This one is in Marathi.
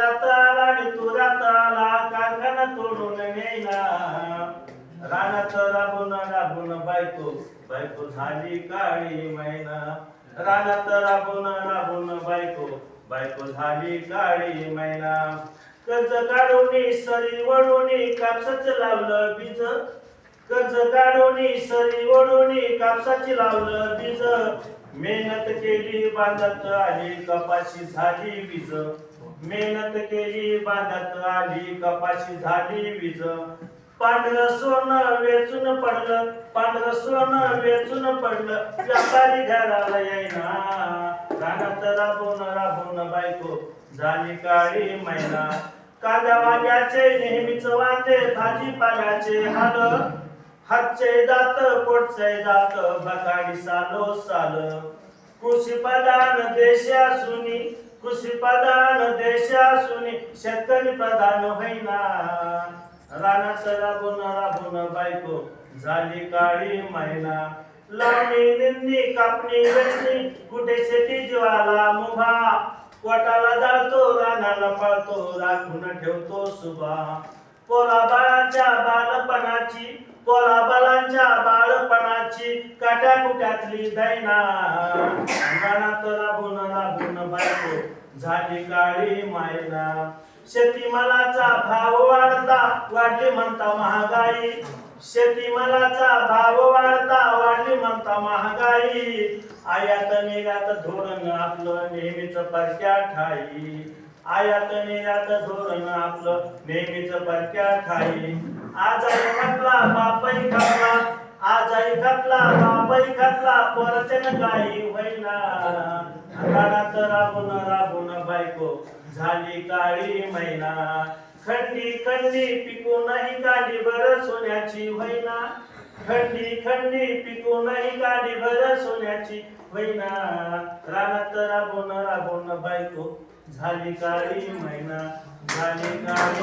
जाता आला आणि तू जाता आला कारखाना तोडून नेला रानात राबून राबून बायको बायको झाली काळी मैना. रानात राबून राबून बायको बायको झाली काळी मैना. कर्ज काढून सरी वडून कापसाच लावलं बीज. कर्ज काढून सरी ओढून कापसाची लावलं बीज. मेहनत केली बांधत आली कपाशी झाली बीज. मेहनत केली बांधत आली कपाशी झाली वीज. पांढर सोनं वेचून पडलं पांढर सोनं वेचून पडलं. व्यापारी घराला येईना रानात राबून राबून बायको झाली काळी मैना. कांदा वाग्याचे नेहमीच वांदे भाजीपाल्याचे. हाल हातचे दात पोटचे दात बकाडी सालो साल. कृषी प्रधान देश सुनी कृषी प्रधान देश सुनी शेतकरी प्रधान होईना. रानात राबून राबून बायको झाली काळी मैना. लावणी निंदी कापणी वेचणी कुठे शेती जीवाला मुभा. कोटाला जाळतो रानाला पळतो राखून ठेवतो सुभा. पोला बाळांच्या बालपणाची पोला बाळांच्या बाळपणाची काट्या कुट्यातली दैना. रानात राबून राबून बायको झाली काळी मायना शेतीमालाचा भाव वाढता वाढली म्हणता महागाई. शेतीमालाचा भाव वाढता वाढली म्हणता महागाई. आयात निर्यात धोरण आपलं नेहमीच परक्या ठाई. आयात निर्यात धोरण आपलं नेहमीच परक्या ठाई. आज म्हटला बापही खाल्ला गाई आज बाबाई खपला बापई गाई होईना रानात राबून राबून बायको झाली काळी महिना खंडी खंडी पिकू नाही गाडी बर सोन्याची होईना खंडी खंडी पिकू नाही काली बर सोन्याची होईना रानात राबून राबून बायको झाली काळी महिना झाली काळी